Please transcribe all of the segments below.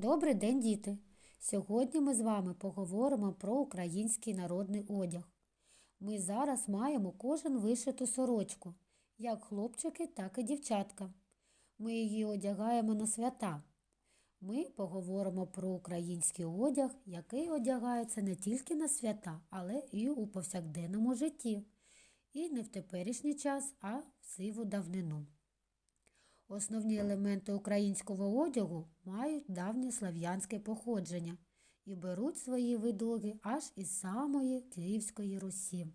Добрий день, діти! Сьогодні ми з вами поговоримо про український народний одяг. Ми зараз маємо кожен вишиту сорочку, як хлопчики, так і дівчатка. Ми її одягаємо на свята. Ми поговоримо про український одяг, який одягається не тільки на свята, але і у повсякденному житті. І не в теперішній час, а в сиву давнину. Основні елементи українського одягу мають давнє слав'янське походження і беруть свої видоги аж із самої Київської Русі.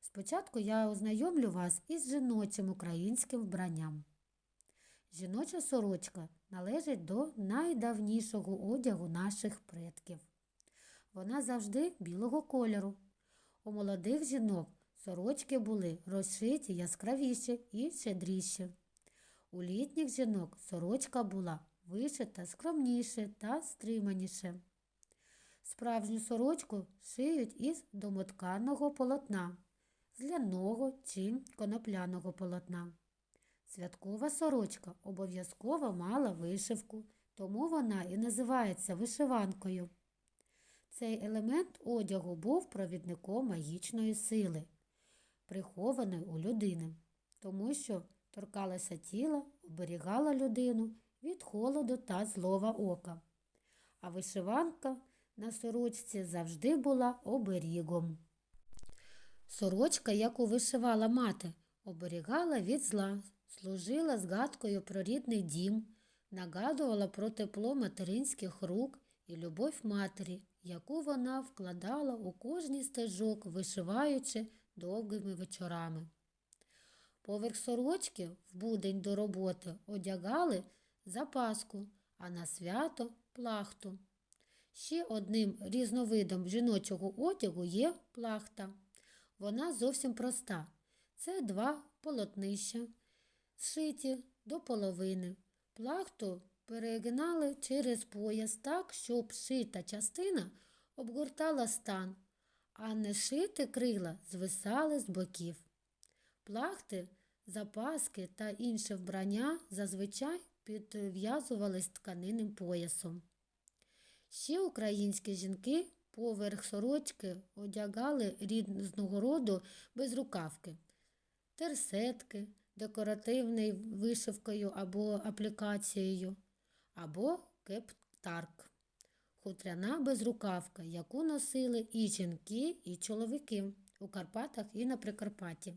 Спочатку я ознайомлю вас із жіночим українським вбранням. Жіноча сорочка належить до найдавнішого одягу наших предків. Вона завжди білого кольору. У молодих жінок сорочки були розшиті яскравіші і щедріші. У літніх жінок сорочка була вишита скромніше та стриманіше. Справжню сорочку шиють із домотканого полотна, з ляного чи конопляного полотна. Святкова сорочка обов'язково мала вишивку, тому вона і називається вишиванкою. Цей елемент одягу був провідником магічної сили, прихованої у людини, тому що торкалася тіла, оберігала людину від холоду та злого ока. А вишиванка на сорочці завжди була оберігом. Сорочка, яку вишивала мати, оберігала від зла, служила згадкою про рідний дім, нагадувала про тепло материнських рук і любов матері, яку вона вкладала у кожний стежок, вишиваючи довгими вечорами. Поверх сорочки в будень до роботи одягали запаску, а на свято плахту. Ще одним різновидом жіночого одягу є плахта. Вона зовсім проста. Це два полотнища, зшиті до половини. Плахту перегинали через пояс так, щоб шита частина обгортала стан, а не шити крила звисали з боків. Плахти, запаски та інше вбрання зазвичай підв'язувались тканинним поясом. Ще українські жінки поверх сорочки одягали різного роду безрукавки, терсетки, декоративною вишивкою або аплікацією, або кептарк, хутряна безрукавка, яку носили і жінки, і чоловіки у Карпатах і на Прикарпатті.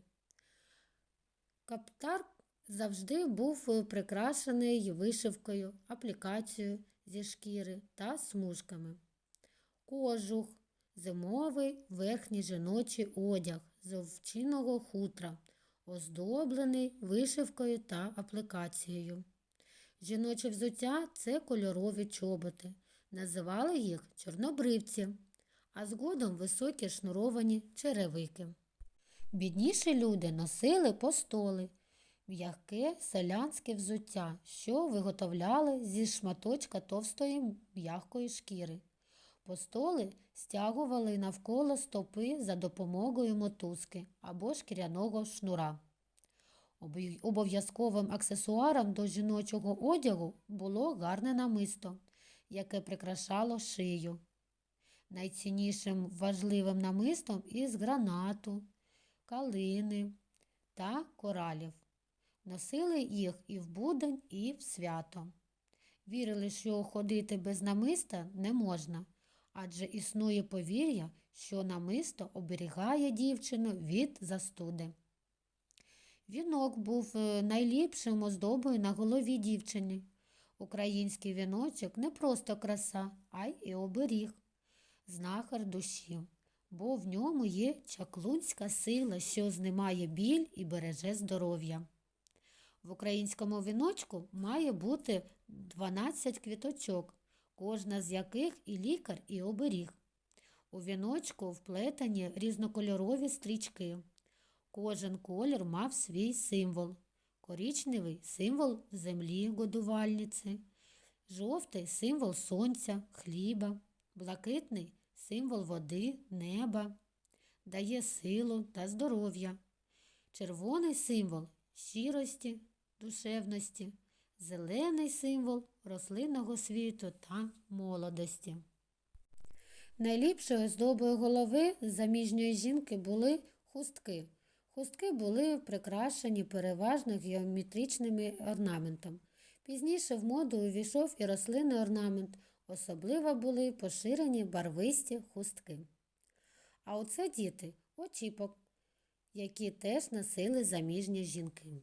Каптар завжди був прикрашений вишивкою, аплікацією зі шкіри та смужками. Кожух зимовий верхній жіночий одяг з овчиного хутра, оздоблений вишивкою та аплікацією. Жіноче взуття це кольорові чоботи. Називали їх чорнобривці, а згодом високі шнуровані черевики. Бідніші люди носили постоли, м'яке селянське взуття, що виготовляли зі шматочка товстої м'якої шкіри. Постоли стягували навколо стопи за допомогою мотузки або шкіряного шнура. Обов'язковим аксесуаром до жіночого одягу було гарне намисто, яке прикрашало шию. Найціннішим важливим намистом із гранату, калини та коралів. Носили їх і в будень, і в свято. Вірили, що ходити без намиста не можна, адже існує повір'я, що намисто оберігає дівчину від застуди. Вінок був е, найліпшим оздобою на голові дівчини. Український віночок не просто краса, а й оберіг, знахар душі бо в ньому є чаклунська сила, що знімає біль і береже здоров'я. В українському віночку має бути 12 квіточок, кожна з яких і лікар, і оберіг. У віночку вплетені різнокольорові стрічки. Кожен колір мав свій символ. Корічневий символ землі годувальниці, жовтий символ сонця, хліба, блакитний символ води, неба, дає силу та здоров'я. Червоний символ щирості, душевності, зелений символ рослинного світу та молодості. Найліпшою оздобою голови заміжньої жінки були хустки. Хустки були прикрашені переважно геометричними орнаментом. Пізніше в моду увійшов і рослинний орнамент, особливо були поширені барвисті хустки. А оце діти очіпок, які теж носили заміжні жінки.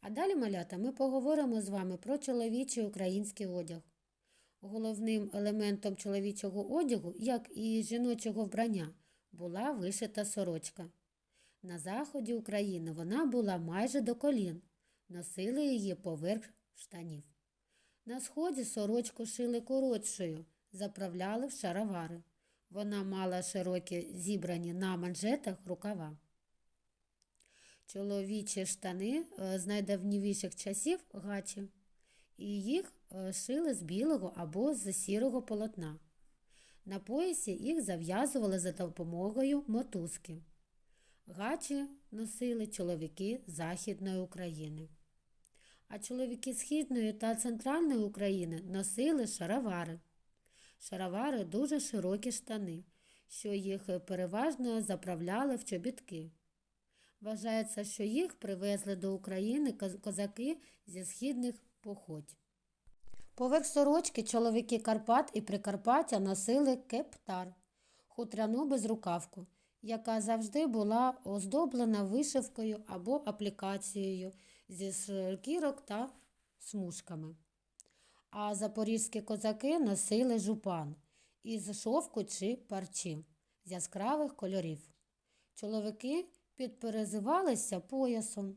А далі, малята, ми поговоримо з вами про чоловічий український одяг. Головним елементом чоловічого одягу, як і жіночого вбрання, була вишита сорочка. На заході України вона була майже до колін, носили її поверх штанів. На сході сорочку шили коротшою, заправляли в шаровари. Вона мала широкі зібрані на манжетах рукава. Чоловічі штани е, з найдавніших часів гачі, і їх е, шили з білого або з сірого полотна. На поясі їх зав'язували за допомогою мотузки. Гачі носили чоловіки Західної України. А чоловіки Східної та Центральної України носили шаровари. Шаровари дуже широкі штани, що їх переважно заправляли в чобітки. Вважається, що їх привезли до України козаки зі східних походь. Поверх сорочки чоловіки Карпат і Прикарпаття носили кептар – хутряну безрукавку, яка завжди була оздоблена вишивкою або аплікацією зі шкірок та смужками. А запорізькі козаки носили жупан із шовку чи парчі з яскравих кольорів. Чоловіки підперезивалися поясом.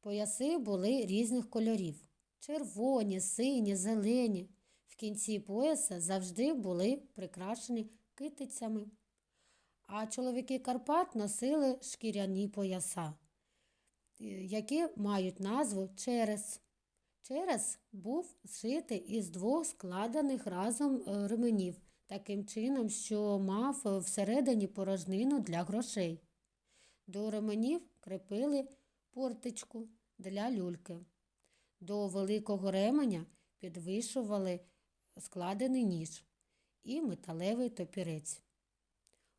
Пояси були різних кольорів червоні, сині, зелені. В кінці пояса завжди були прикрашені китицями. А чоловіки Карпат носили шкіряні пояса, які мають назву черес. Черес був зшитий із двох складених разом е, ременів, таким чином, що мав е, всередині порожнину для грошей. До ременів крепили портичку для люльки. До великого ременя підвішували складений ніж і металевий топірець.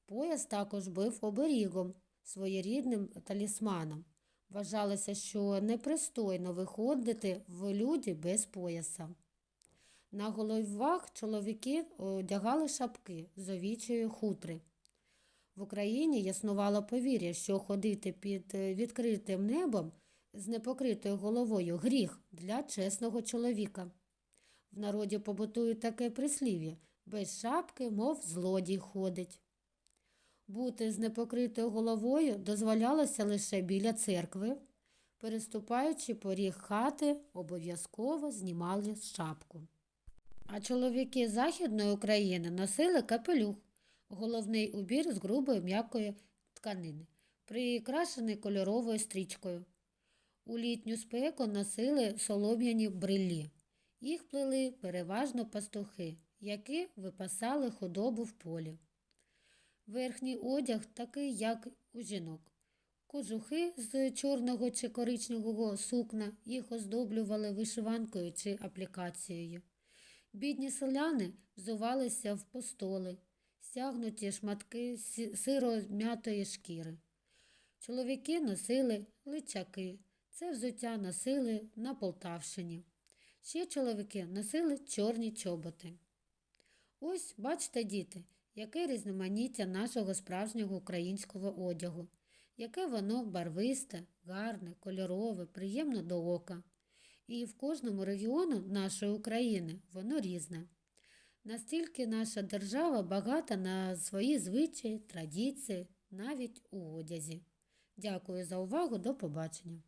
Пояс також був оберігом, своєрідним талісманом. Вважалося, що непристойно виходити в люди без пояса. На головах чоловіки одягали шапки з овічої хутри. В Україні існувало повір'я, що ходити під відкритим небом з непокритою головою гріх для чесного чоловіка. В народі побутує таке прислів'я без шапки, мов злодій ходить. Бути з непокритою головою дозволялося лише біля церкви. Переступаючи поріг хати, обов'язково знімали шапку. А чоловіки Західної України носили капелюх, головний убір з грубої м'якої тканини, прикрашений кольоровою стрічкою. У літню спеку носили солом'яні бриллі. Їх плели переважно пастухи, які випасали худобу в полі. Верхній одяг такий, як у жінок. Кожухи з чорного чи коричневого сукна їх оздоблювали вишиванкою чи аплікацією. Бідні селяни взувалися в постоли, стягнуті шматки сиро-м'ятої шкіри. Чоловіки носили личаки, це взуття носили на Полтавщині. Ще чоловіки носили чорні чоботи. Ось, бачите, діти, яке різноманіття нашого справжнього українського одягу, яке воно барвисте, гарне, кольорове, приємно до ока. І в кожному регіону нашої України воно різне. Настільки наша держава багата на свої звичаї, традиції, навіть у одязі. Дякую за увагу, до побачення.